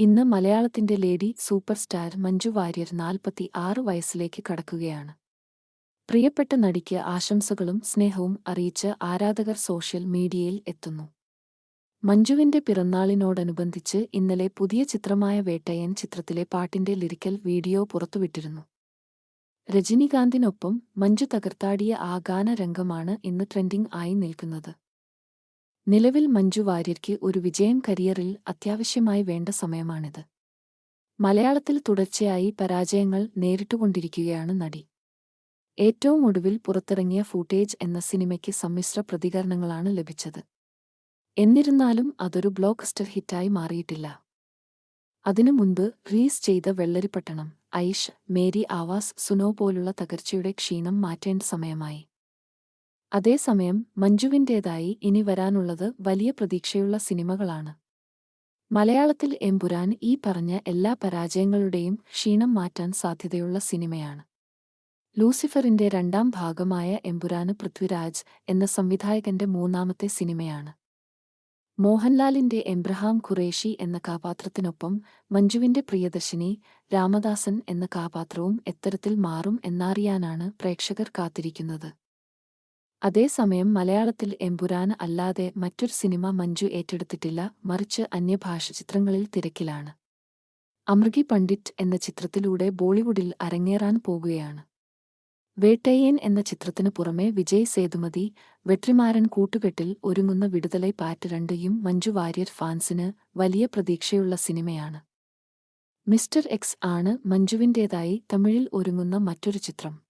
ഇന്ന് മലയാളത്തിന്റെ lady super star Manju Warrier നാൽപ്പത്തി ആറ് വയസ്സിലേക്ക് കടക്കുകയാണ്. പ്രിയപ്പെട്ട നടിക്ക് ആശംസകളും സ്നേഹവും അറിയിച്ച് ആരാധകർ സോഷ്യൽ മീഡിയയിൽ എത്തുന്നു. മഞ്ജുവിന്റെ പിറന്നാളിനോടനുബന്ധിച്ച് ഇന്നലെ പുതിയ ചിത്രമായ വേട്ടയൻ ചിത്രത്തിലെ പാട്ടിന്റെ ലിറിക്കൽ വീഡിയോ പുറത്തുവിട്ടിരുന്നു. രജനികാന്തിനൊപ്പം മഞ്ജു തകർത്താടിയ ആ ഗാനരംഗമാണ് ഇന്ന് ട്രെൻഡിംഗ് ആയി നിൽക്കുന്നത്. നിലവിൽ മഞ്ജു വാര്യർക്ക് ഒരു വിജയം കരിയറിൽ അത്യാവശ്യമായി വേണ്ട സമയമാണിത്. മലയാളത്തിൽ തുടർച്ചയായി പരാജയങ്ങൾ നേരിട്ടുകൊണ്ടിരിക്കുകയാണ് നടി. ഏറ്റവും ഒടുവിൽ പുറത്തിറങ്ങിയ ഫൂട്ടേജ് എന്ന സിനിമയ്ക്ക് സമ്മിശ്ര പ്രതികരണങ്ങളാണ് ലഭിച്ചത്. എന്നിരുന്നാലും അതൊരു ബ്ലോക്ക് സ്റ്റർ ഹിറ്റായി മാറിയിട്ടില്ല. അതിനു മുൻപ് റിലീസ് ചെയ്ത വെള്ളരിപ്പട്ടണം ഐഷ് മേരി ആവാസ് സുനോ പോലുള്ള തകർച്ചയുടെ ക്ഷീണം മാറ്റേണ്ട സമയമായി. അതേസമയം മഞ്ജുവിന്റേതായി ഇനി വരാനുള്ളത് വലിയ പ്രതീക്ഷയുള്ള സിനിമകളാണ്. മലയാളത്തിൽ എമ്പുരാൻ ഈ പറഞ്ഞ എല്ലാ പരാജയങ്ങളുടെയും ക്ഷീണം മാറ്റാൻ സാധ്യതയുള്ള സിനിമയാണ്. ലൂസിഫറിന്റെ രണ്ടാം ഭാഗമായ എമ്പുരാന് പൃഥ്വിരാജ് എന്ന സംവിധായകന്റെ മൂന്നാമത്തെ സിനിമയാണ്. മോഹൻലാലിന്റെ എംബ്രഹാം ഖുറേഷി എന്ന കഥാപാത്രത്തിനൊപ്പം മഞ്ജുവിന്റെ പ്രിയദർശിനി രാമദാസൻ എന്ന കഥാപാത്രവും എത്തരത്തിൽ മാറും എന്നറിയാനാണ് പ്രേക്ഷകർ കാത്തിരിക്കുന്നത്. അതേസമയം മലയാളത്തിൽ എമ്പുരാന് അല്ലാതെ മറ്റൊരു സിനിമ മഞ്ജു ഏറ്റെടുത്തിട്ടില്ല മറിച്ച് അന്യഭാഷ ചിത്രങ്ങളിൽ തിരക്കിലാണ്. അമൃഗി പണ്ഡിറ്റ് എന്ന ചിത്രത്തിലൂടെ ബോളിവുഡിൽ അരങ്ങേറാൻ പോകുകയാണ്. വേട്ടയ്യൻ എന്ന ചിത്രത്തിനു പുറമെ വിജയ് സേതുമതി വെട്രിമാരൻ കൂട്ടുകെട്ടിൽ ഒരുങ്ങുന്ന വിടുതലൈ പാറ്റ് രണ്ടയും മഞ്ജു വാര്യർ ഫാൻസിന് വലിയ പ്രതീക്ഷയുള്ള സിനിമയാണ്. മിസ്റ്റർ എക്സ് ആണ് മഞ്ജുവിന്റേതായി തമിഴിൽ ഒരുങ്ങുന്ന മറ്റൊരു ചിത്രം.